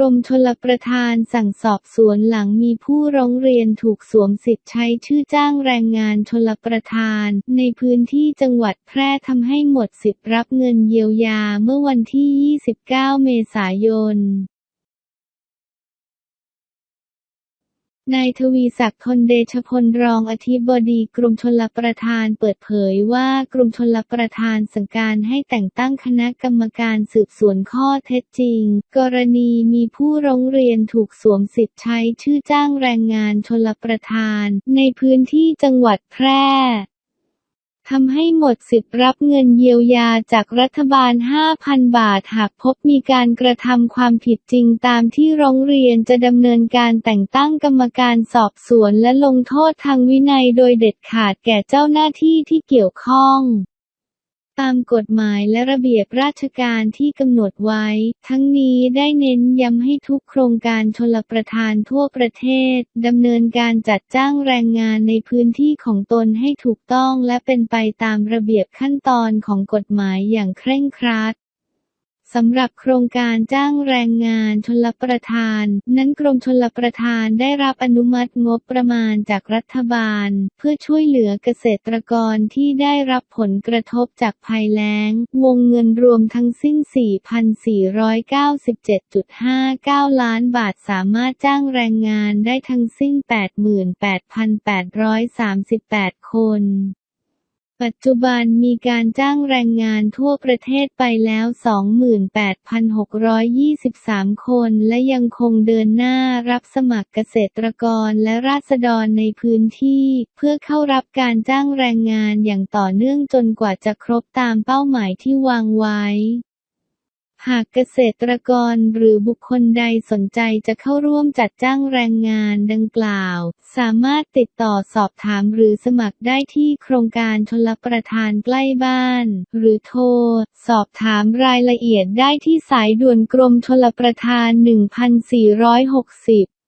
รมชลประทานสั่งสอบสวนหลังมีผู้ร้องเรียนถูกสวมสิทธิ์ใช้ชื่อจ้างแรงงานชลประทาน ในพื้นที่จังหวัดแพร่ทำให้หมดสิทธิ์รับเงินเยียวยาเมื่อวันที่ 29 เมษายน นายทวีศักดิ์ทนเดชพลรองอธิบดีกรมชลประทานเปิดเผยว่ากรมชลประทานสั่งการให้แต่งตั้งคณะกรรมการสืบสวนข้อเท็จจริง กรณีมีผู้ร้องเรียนถูกสวมสิทธิ์ใช้ชื่อจ้างแรงงานชลประทาน ในพื้นที่จังหวัดแพร่ ทำให้หมดสิทธิ์รับเงินเยียวยาจากรัฐบาล 5,000 บาท หากพบมีการกระทำความผิดจริงตามที่ร้องเรียนจะดำเนินการแต่งตั้งกรรมการสอบสวนและลงโทษทางวินัยโดยเด็ดขาดแก่เจ้าหน้าที่ที่เกี่ยวข้อง ตามกฎหมายและระเบียบราชการที่กำหนดไว้ ทั้งนี้ได้เน้นย้ำให้ทุกโครงการชลประทานทั่วประเทศดำเนินการจัดจ้างแรงงานในพื้นที่ของตนให้ถูกต้องและเป็นไปตามระเบียบขั้นตอนของกฎหมายอย่างเคร่งครัด สำหรับโครงการจ้างแรงงานชลประทาน นั้นกรมชลประทานได้รับอนุมัติงบประมาณจากรัฐบาล เพื่อช่วยเหลือเกษตรกรที่ได้รับผลกระทบจากภัยแล้ง วงเงินรวมทั้งสิ้น 4,497.59 ล้านบาทสามารถจ้างแรงงานได้ทั้งสิ้น 88,838 คน ปัจจุบันมีการจ้างแรงงานทั่วประเทศไปแล้ว 28,623 คนและยังคงเดินหน้ารับสมัครเกษตรกรและราษฎรในพื้นที่ เพื่อเข้ารับการจ้างแรงงานอย่างต่อเนื่องจนกว่าจะครบตามเป้าหมายที่วางไว้ หากเกษตรกรหรือบุคคลใดสนใจจะเข้าร่วมจัดจ้างแรงงานดังกล่าว สามารถติดต่อสอบถามหรือสมัครได้ที่โครงการชลประทานใกล้บ้าน หรือโทร สอบถามรายละเอียดได้ที่สายด่วนกรมชลประทาน 1460